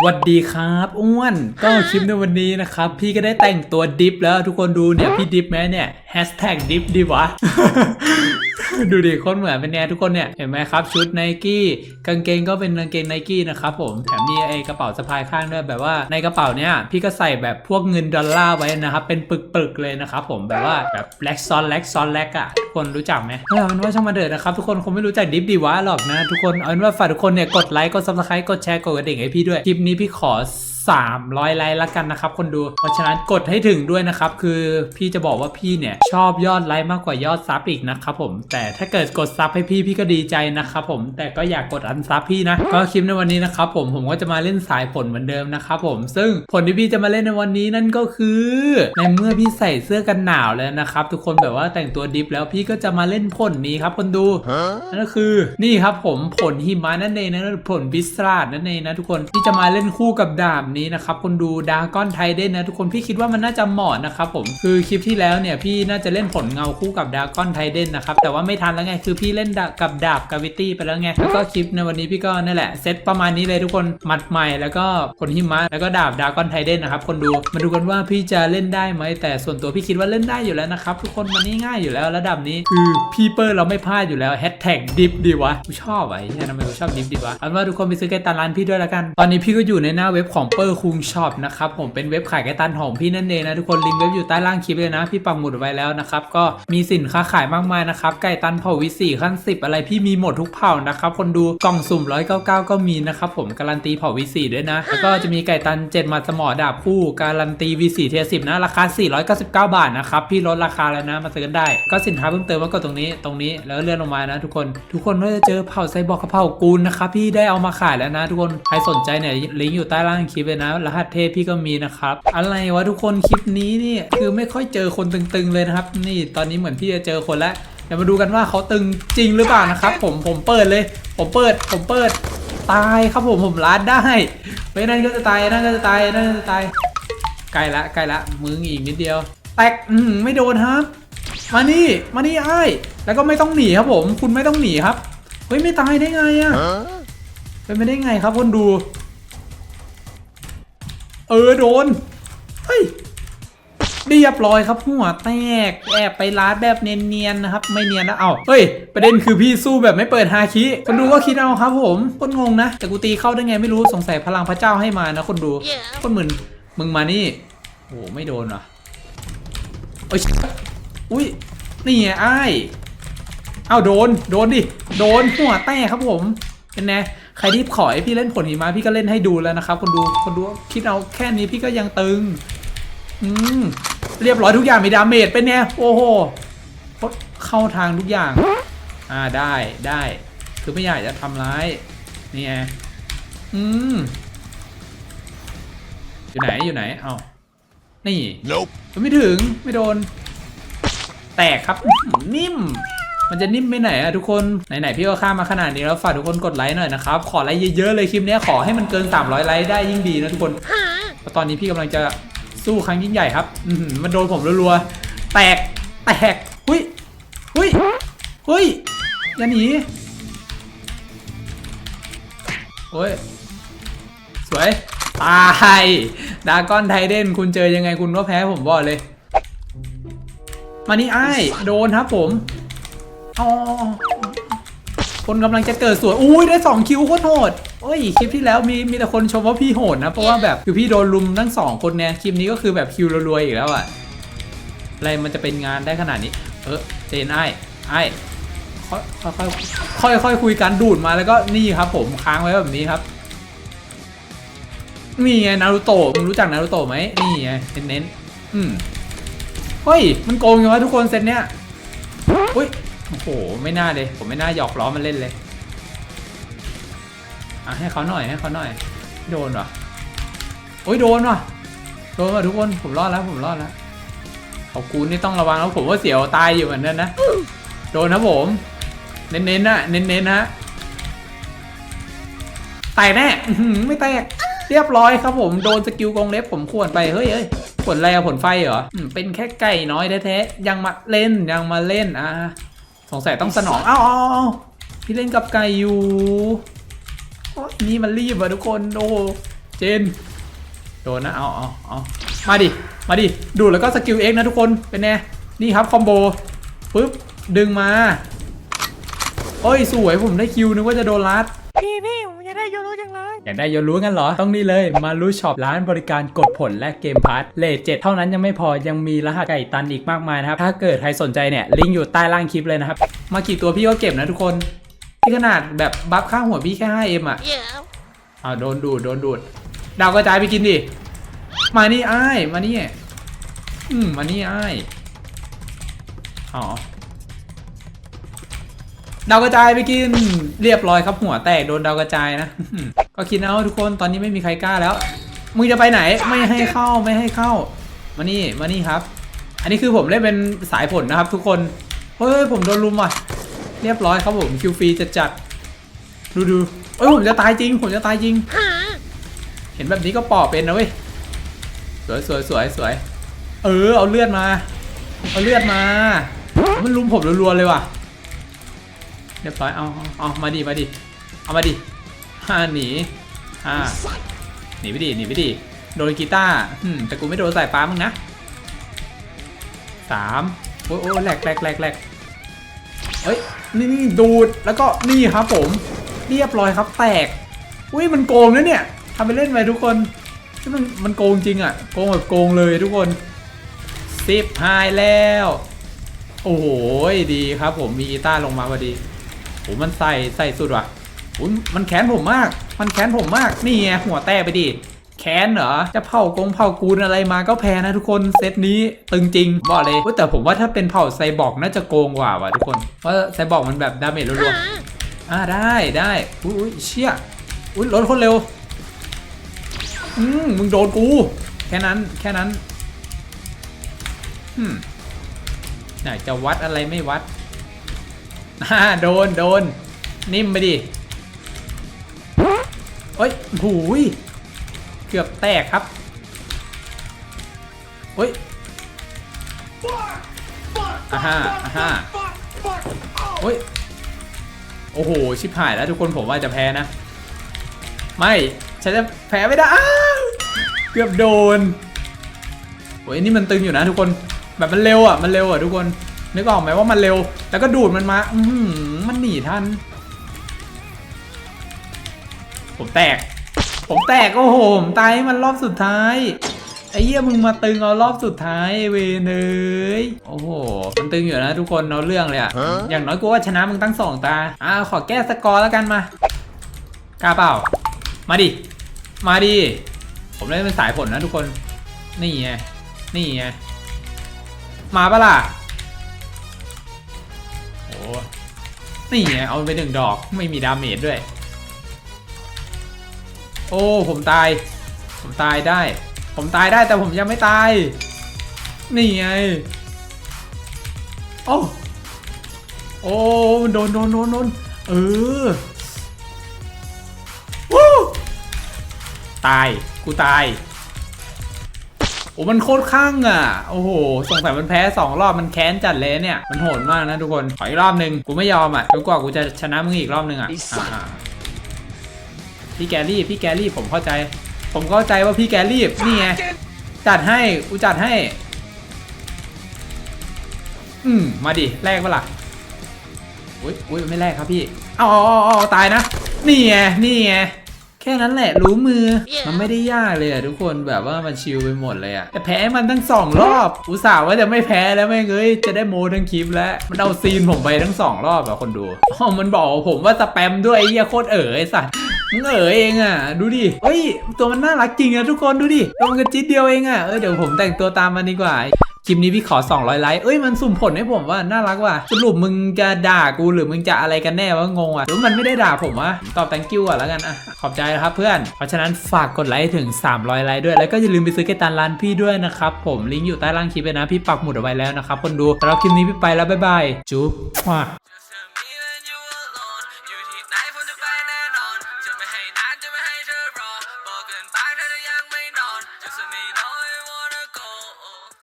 สวัสดีครับอ้วน ก็คลิปในวันนี้นะครับ พี่ก็ได้แต่งตัวดิฟแล้วทุกคนดูเนี่ย พี่ดิฟไหมเนี่ยแฮชแท็กดิฟดิวะ ดูดิคนเหมือนเป็นแนวทุกคนเนี่ย เห็นไหมครับ ชุดไนกี้กางเกงก็เป็นกางเกงไนกี้นะครับผมแถมมีไอ้กระเป๋าสะพายข้างด้วยแบบว่าในกระเป๋าเนี่ยพี่ก็ใส่แบบพวกเงินดอลลาร์ไว้นะครับ เป็นปึกๆเลยนะครับผมแบบว่าแบบแล็กซอนแล็กซอนแล็กอะทุกคนรู้จักไหมเออมันว่าช่างมาเดินนะครับทุกคนคงไม่รู้จักดิฟดีวะหรอกนะทุกคนเอาเป็นว่าฝากทุกคนเนี่ยกดไลค์กดซับสไครต์กดแชร์กดกระดิ่งให้พี่ด้วยคลิปนี้พี่ขอ 300 ไลค์ละกันนะครับคนดู เพราะฉะนั้นกดให้ถึงด้วยนะครับ คือพี่จะบอกว่าพี่เนี่ยชอบยอดไลค์มากกว่ายอดซับอีกนะครับผม แต่ถ้าเกิดกดซับให้พี่พี่ก็ดีใจนะครับผม แต่ก็อยากกดอันซับพี่นะ ก็คลิปในวันนี้นะครับผม ผมก็จะมาเล่นสายผลเหมือนเดิมนะครับผม ซึ่งผลที่พี่จะมาเล่นในวันนี้นั่นก็คือ ในเมื่อพี่ใส่เสื้อกันหนาวแล้วนะครับทุกคนแบบว่าแต่งตัวดิฟแล้วพี่ก็จะมาเล่นผลนี้ครับคนดูนั่นก็คือนี่ครับผมผลหิมะนั่นเองนะผลบิสตราดนั่นเองนะทุกคนที่จะมาเล่นคู่กับดาบนี้นะครับคนดูดาก้อนไทเดนนะทุกคนพี่คิดว่ามันน่าจะเหมาะนะครับผมคือคลิปที่แล้วเนี่ยพี่น่าจะเล่นผลเงาคู่กับดาก้อนไทเดนนะครับแต่ว่าไม่ทันแล้วไงคือพี่เล่นกับดาบกาวิตี้ไปแล้วไงแล้วก็คลิปในวันนี้พี่ก็นั่นแหละเซตประมาณนี้เลยทุกคนหมัดใหม่แล้วก็ผลหิมะแล้วก็ดาบดาก้อนไทเดนนะครับคนดูมาดูกันว่าพี่จะเล่นได้ไหมแต่ส่วนตัวพี่คิดว่าเล่นได้อยู่แล้วนะครับทุกคนมันง่ายอยู่แล้วระดับนี้คือพีเปอร์เราไม่พลาดอยู่แล้วแฮชแท็กดิฟดีวะกูชอบไอ้เนี่ยทำไมกูชอบดิฟดีวะเอาเป็นว่าทุกคนไปซื้อไก่ตันร้านพี่ด้วยละกัน ตอนนี้พี่ก็อยู่ในหน้าเว็บของเปอร์คุงช็อปนะครับผมเป็นเว็บขายไก่ตันของพี่นั่นเองนะทุกคนลิงก์เว็บอยู่ใต้ล่างคลิปเลยนะ พี่ปักหมุดไว้แล้วนะครับก็มีสินค้าขายมากมายนะครับไก่ตันเผ่าวิสีขั้นสิบอะไรพี่มีหมดทุกเผ่านะครับคนดูกล่องสุ่ม199ก็มีนะครับผมการันตีเผ่าวิสีด้วยนะแล้วก็จะมีไก่ตัน7หมัดสมอดาบคู่การันตีวีสีเทียสิบนะราคา499บาทนะครับพี่ลดราคาแล้วนะมาซื้อกันได้ ก็สินค้าเพิ่มเติมก็ตรงนี้ตรงนี้แล้วเลื่อนลงมานะ ทุกคนทุกคนก็จะเจอเผาไซบอร์กกับเผากูลนะครับพี่ได้เอามาขายแล้วนะ ทุกคนใครสนใจเนี่ยลิงก์อยู่ใต้ล่างคลิปเลยนะรหัสเทพพี่ก็มีนะครับ อะไรวะทุกคนคลิปนี้นี่คือไม่ค่อยเจอคนตึงๆเลยนะครับ นี่ตอนนี้เหมือนพี่จะเจอคนแล้วเดี๋ยวมาดูกันว่าเขาตึงจริงหรือเปล่านะครับ ผมผมเปิดเลย ผมเปิด ผมเปิดตายครับผมผมล้านได้ไม่นั่นก็จะตายนั่นก็จะตายนั่นก็จะตายใกล้ละใกล้ละมึงอีกนิดเดียว แตกอืมไม่โดนครับมานี่มานี่ไอ้ายแล้วก็ไม่ต้องหนีครับผม คุณไม่ต้องหนีครับเฮ้ยไม่ตายได้ไงอะเป็นไม่ได้ไงครับคนดู เออโดน เฮ้ยเรียบร้อยครับหัวแตกแอบไปลาดแบบเนียนๆนะครับ ไม่เนียนนะเอ้าเฮ้ย ประเด็นคือพี่สู้แบบไม่เปิดฮาคิคนดูก็คิดเอาครับผมคนงงนะ แต่กูตีเข้าได้ไงไม่รู้สงสัยพลังพระเจ้าให้มานะคนดู คนเหมือนมึงมานี่โอ้ไม่โดนว่ะเอ้ยอุ้ยนี่ไงไอ้ายเอ้าโดน โดนดิ โดนหัวแตกครับผม เป็นไง ใครที่ขอให้พี่เล่นผลหิมะพี่ก็เล่นให้ดูแล้วนะครับ คนดูคนดูคิดเอาแค่นี้พี่ก็ยังตึง อืมเรียบร้อยทุกอย่างมีดาเมจเป็นไงโอ้โหโคตรเข้าทางทุกอย่าง อ่าได้ได้คือไม่อยากจะทำร้ายนี่ไงอืมอยู่ไหนอยู่ไหนเอ้านี่ Nope. มันไม่ถึงไม่โดน แตกครับอื้อหือนิ่ม มันจะนิ่มไปไหนอะทุกคน ไหนๆพี่ก็ข้ามมาขนาดนี้แล้วฝากทุกคนกดไลค์หน่อยนะครับ ขอไลค์เยอะๆเลยคลิปนี้ขอให้มันเกิน 300 ไลค์ได้ยิ่งดีนะทุกคนเพราะตอนนี้พี่กำลังจะสู้ครั้งยิ่งใหญ่ครับอืมันโดนผมรัวๆ แตก แตก หุยหุยหุยอย่าหนี โอ้ย สวย ตาย ดากอนไทเดนคุณเจอยังไงคุณก็แพ้ผมบอกเลย มานี่ไอ้โดนครับผม อ๋อคนกำลังจะเกิดสวยอุ้ยได้สองคิวโคตรโหดโอ้ยคลิปที่แล้วมีมีแต่คนชมว่าพี่โหดนะ เพราะว่าแบบคือพี่โดนลุมทั้งสองคนเนี่ยคลิปนี้ก็คือแบบคิวรวยๆอีกแล้วอะอะไรมันจะเป็นงานได้ขนาดนี้ เออเจนไอ้ไอ้ค่อยค่อยค่อยค่อยคุยกันดูดมาแล้วก็นี่ครับ ผมค้างไว้แบบนี้ครับนี่ไงนารูโตะมึงรู้จักนารูโตะไหมนี่ไงเน้นๆอืมเฮ้ยมันโกงอยังวะทุกคนเซตเนี้ยอุ้ย โอ้โห ไม่น่าเลย ผมไม่น่าหยอกล้อมันเล่นเลย อะให้เขาหน่อยให้เขาหน่อย โดนวะโอ้ยโดนวะโดนวะทุกคน ผมรอดแล้ว ผมรอดแล้วเขากูนี่ต้องระวังแล้วผมว่าเสียวตายอยู่เหมือนกันนะ โดนนะผม เน้นๆนะเน้นๆนะแตกแน่ไม่แตก เรียบร้อยครับผม โดนสกิลกรงเล็บผมข่วนไป เฮ้ยเฮ้ยผลอะไรอะผลไฟเหรอ เป็นแค่ไก่น้อยแท้ๆ ยังมาเล่น ยังมาเล่นอะ สงสัยต้องสนองเอ้าเอ้าเอ้าพี่เล่นกับไก่อยู่โอ้ยนี่มันรีบอะทุกคนโอ้โหเจนโดนนะเอาเอาเอามาดิมาดิดูดแล้วก็สกิลเอ็กนะทุกคนเป็นไงนี่ครับคอมโบปึ๊บดึงมาโอ้ยสวยผมได้คิวนึกว่าจะโดนลัดพี่พี่ผมอยากได้ โยโรจังเลยอยากได้โยรู้กันเหรอ ต้องนี่เลยมารู้ช็อปร้านบริการกดผลและเกมพาร์ทเลทเจ็ดเท่านั้นยังไม่พอยังมีรหัสไก่ตันอีกมากมายนะครับ ถ้าเกิดใครสนใจเนี่ยลิงก์อยู่ใต้ล่างคลิปเลยนะครับ มากี่ตัวพี่ก็เก็บนะทุกคนที่ขนาดแบบบัฟข้างหัวพี่แค่ 5M อะเดี๋ยวอ้าวโดนดูดโดนดูดดาวกระจายไปกินดิมานี่อ้ายมานี่อืมมานี่อ้ายอ๋อ ดาวกระจายไปกินเรียบร้อยครับหัวแตกโดนดาวกระจายนะ ก็คิดเอาทุกคนตอนนี้ไม่มีใครกล้าแล้ว มึงจะไปไหนไม่ให้เข้าไม่ให้เข้า มานี่มานี่ครับ อันนี้คือผมเล่นเป็นสายผลนะครับ ทุกคนเฮ้ยผมโดนลุมว่ะ เรียบร้อยครับผมคิวฟรีจะจัดดูดูเอ้ยผมจะตายจริง ผมจะตายจริง เห็นแบบนี้ก็ปอบเป็นนะเว้ยสวยสวยสวยสวยเออเอาเลือดมา เอาเลือดมา มันลุมผมรัวๆเลยว่ะ เรียบร้อย เอาเอามาดิมาดิเอามาดิฮ่าหนีฮ่าหนีไปดิหนีไปดิโดนกีตาร์แต่กูไม่โดนสายฟ้ามึงนะสามโอ้ยโอ้แหลกแหลกแหลกแหลกเฮ้ยนี่นี่ดูดแล้วก็นี่ครับผม เรียบร้อยครับแตกอุ้ยมันโกงนะเนี่ยทำไปเล่นไปทุกคนที่มันมันโกงจริงอะ่ะโกงแบบโกงเลยทุกคนสิบหายแล้ว โอ้โหดีครับผมมีอีต้าลงมาพอดี โอ้มันใส่ใส่สุดว่ะโอ้มันแค้นผมมาก มันแค้นผมมาก นี่ไงหัวแตกไปดิแค้นเหรอ จะเผากงเผากูนอะไรมาก็แพ้นะทุกคน เซตนี้ตึงจริงบอกเลยแต่ผมว่าถ้าเป็นเผ่าไซบอร์กน่าจะโกงกว่าว่ะทุกคน เพราะไซบอร์กมันแบบดาเมจรัวหาๆอ่าได้ได้อุ้ยอุ้ยเชี่ยอุ้ยรถคนเร็ว อืมมึงโดนกู แค่นั้นแค่นั้นอืมไหนจะวัดอะไรไม่วัด อ่าโดนโดน นิ่มไปดิเอ้ยหูยเกือบแตกครับเฮ้ยอ่าฮ่าอ่าฮ่าเฮ้ยโอ้โห ชิบหายแล้วทุกคนผมว่าจะแพ้นะ ไม่ฉันจะแพ้ไม่ได้เกือบโดนโอ้ยนี่มันตึงอยู่นะทุกคนแบบมันเร็วอะมันเร็วอะทุกคน นึกออกไหมว่ามันเร็ว แล้วก็ดูดมันมา อืมันหนีทัน ผมแตก ผมแตก โอ้โหผมตายให้มันรอบสุดท้าย ไอ้เหี้ยมึงมาตึงเอารอบสุดท้ายเวเนยโอ้โห มันตึงอยู่นะทุกคนเอาเรื่องเลยอะอย่างน้อยกูว่าชนะมึงตั้งสองตา อ่าขอแก้สกอร์แล้วกันมากล้าเปล่า มาดิ มาดิ ผมเล่นเป็นสายผลนะทุกคน นี่ไง นี่ไง มาปะล่ะ นี่ไงเอาไปหนึ่งดอกไม่มีดาเมจด้วย โอ้ผมตาย ผมตายได้ ผมตายได้แต่ผมยังไม่ตาย นี่ไง โอ้โอ้โดนโดนโดนโดนเออวู้ตาย กูตาย โอ้มันโคตรข้างอะ โอ้โหสงสัยมันแพ้สองรอบมันแค้นจัดเลยเนี่ย มันโหดมากนะทุกคน ขออีกรอบหนึ่งกูไม่ยอมอะจนกว่ากูจะชนะมึงอีกรอบหนึ่งอะอ่าพี่แกรี่พี่แกรี่ผมเข้าใจ ผมเข้าใจว่าพี่แกรีบนี่ไงจัดให้กูจัดให้ อืมมาดิแลกปะล่ะอุ้ยอุ้ยไม่แลกครับพี่เอาเอาเอาเอาตายนะ นี่ไงนี่ไงแค่นั้นแหละรู้มือ มันไม่ได้ยากเลยอะทุกคนแบบว่ามันชิลไปหมดเลยอะแต่แพ้มันทั้งสองรอบ อุตส่าห์ว่าจะไม่แพ้แล้วไม่งเอ้ยจะได้โมทั้งคลิปแล้ว มันเอาซีนผมไปทั้งสองรอบอะคนดูอ๋อมันบอกผมว่าสแปมด้วยไอ้เหี้ยโคตรเอ๋ยไอ้สัสมึงเอ๋ยเองอะดูดิเฮ้ย ตัวมันน่ารักจริงอะทุกคนดูดิตัวมันกระจิ๊ดเดียวเองอะเออเดี๋ยวผมแต่งตัวตามมันดีกว่า คลิปนี้พี่ขอ 200 ไลค์ เอ้ยมันสุ่มผลให้ผมว่าน่ารักว่ะ สรุปมึงจะด่ากูหรือมึงจะอะไรกันแน่วะงงว่ะหรือมันไม่ได้ด่าผมวะ ตอบ thank you อะแล้วกันอะ ขอบใจนะครับเพื่อน เพราะฉะนั้นฝากกดไลค์ถึง 300 ไลค์ด้วย แล้วก็อย่าลืมไปซื้อเกตันร้านพี่ด้วยนะครับ ผมลิงก์อยู่ใต้ล่างคลิปเลยนะ พี่ปักหมุดเอาไว้แล้วนะครับคนดูสำหรับคลิปนี้พี่ไปแล้วบ๊ายบาย จุ๊บว้า